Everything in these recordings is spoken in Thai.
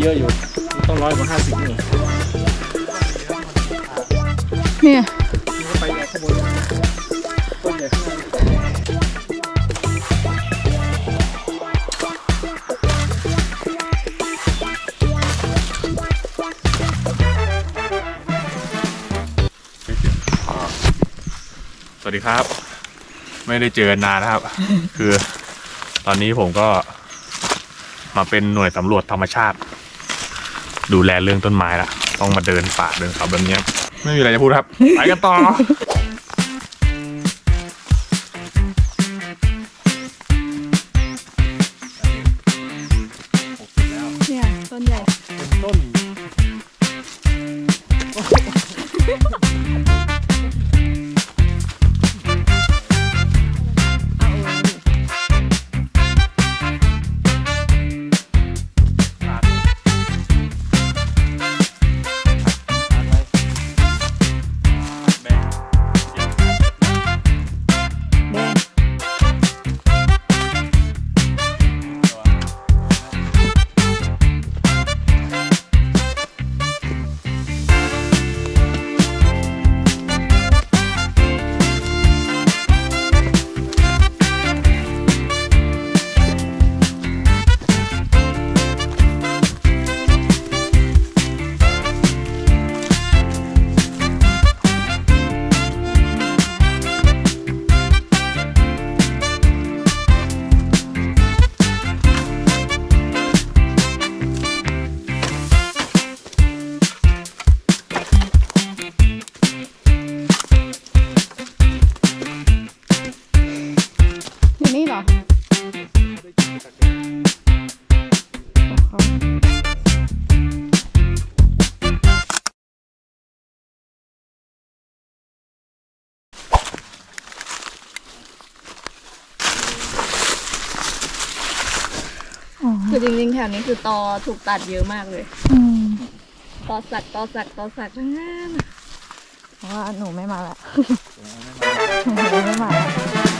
เยอะอยู่ ต้องร้อยกว่าห้าสิบนี่เนี่ยนี่ก็ไปเอาข้างบนต้นใหญ่ข้างในสวัสดีครับ ไม่ได้เจอกันนานนะครับ คือตอนนี้ผมก็มาเป็นหน่วยสำรวจธรรมชาติ ดูแลเรื่องต้นไม้ละต้องมาเดินป่าเดินเขาแบบนี้ ไม่มีอะไรจะพูดครับ ไปกันต่อ เหรออ๋อคือจริงๆแถวนี้คือตอถูกตัดเยอะมากเลยอืมตอสักตอสักตอสักทั้งนั้นเพราะว่าหนูไม่มาละหนูไม่มาละ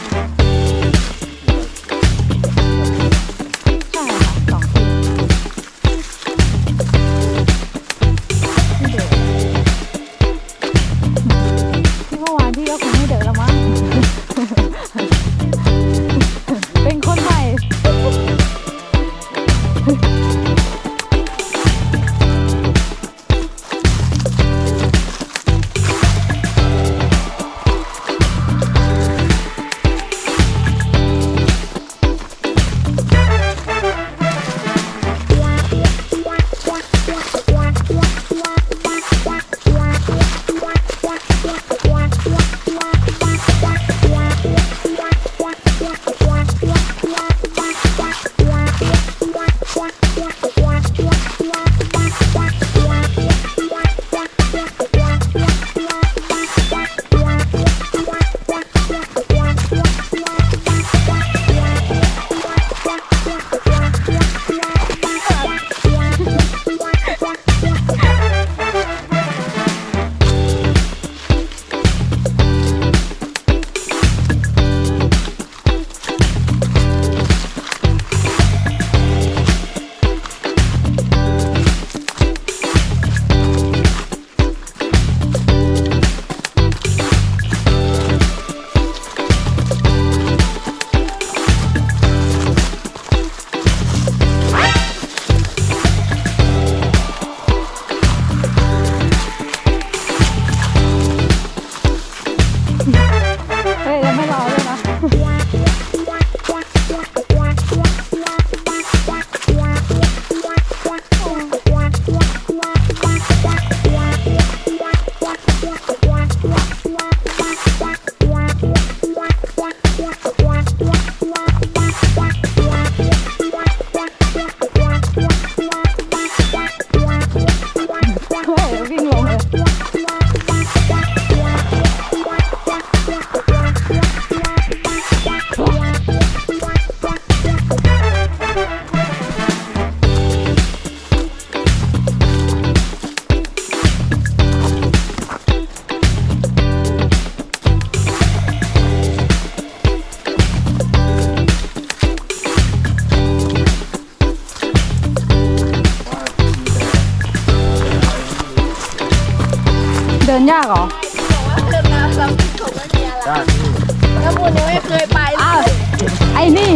นยากเหรอเดินน้ำซ้ำถูกไม่มีอะไรแล้วมูลยังไม่เคยไปเลอ้าวย ไอ้นี่